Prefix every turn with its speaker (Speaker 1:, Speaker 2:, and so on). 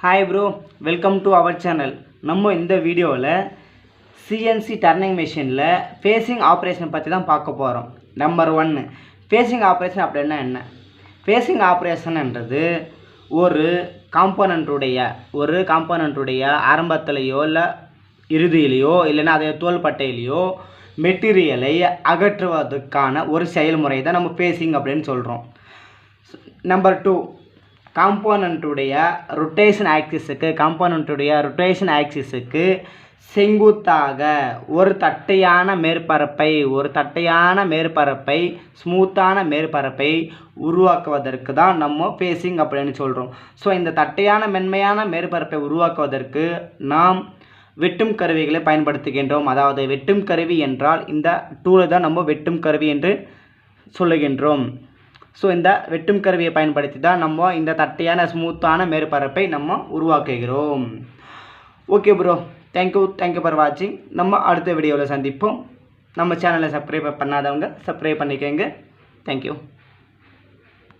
Speaker 1: Hi bro welcome to our channel நம்ம இந்த வீடியோவில் சிஎன்சி டர்னிங் மிஷினில் ஃபேஸிங் ஆப்ரேஷன் பற்றி தான் பார்க்க போகிறோம் நம்பர் ஒன்று ஃபேஸிங் ஆப்ரேஷன் அப்படின்னா என்ன ஃபேஸிங் ஆப்ரேஷன்ன்றது ஒரு காம்போனண்ட்டுடைய ஒரு காம்போனண்ட்டுடைய ஆரம்பத்திலேயோ இல்லை இறுதியிலையோ இல்லைன்னா அதே தோள்பட்டையிலையோ மெட்டீரியலை அகற்றுவதற்கான ஒரு செயல்முறை தான் நம்ம ஃபேஸிங் அப்படின்னு சொல்கிறோம் நம்பர் டூ காம்போனண்ட்டுடைய ரொட்டேஷன் ஆக்சிஸுக்கு காம்போனண்ட்டுடைய ரொட்டேஷன் ஆக்சிஸுக்கு செங்குத்தாக ஒரு தட்டையான மேற்பரப்பை ஒரு தட்டையான மேற்பரப்பை ஸ்மூத்தான மேற்பரப்பை உருவாக்குவதற்கு தான் நம்ம ஃபேஸிங் அப்படின்னு சொல்கிறோம் ஸோ இந்த தட்டையான மென்மையான மேற்பரப்பை உருவாக்குவதற்கு நாம் வெட்டும் கருவிகளை பயன்படுத்துகின்றோம். அதாவது வெட்டும் கருவி என்றால் இந்த டூலை தான் நம்ம வெட்டும் கருவி என்று சொல்லுகின்றோம். ஸோ இந்த வெட்டும் கருவியை பயன்படுத்தி தான் நம்ம இந்த தட்டையான ஸ்மூத்தான மேற்பரப்பை நம்ம உருவாக்குகிறோம். Okay bro thank you thank you for வாட்சிங் நம்ம அடுத்த வீடியோவில் சந்திப்போம். நம்ம சேனலை சப்ஸ்கிரைப் பண்ணாதவங்க சப்ஸ்கிரைப் பண்ணிக்கோங்க. தேங்க்யூ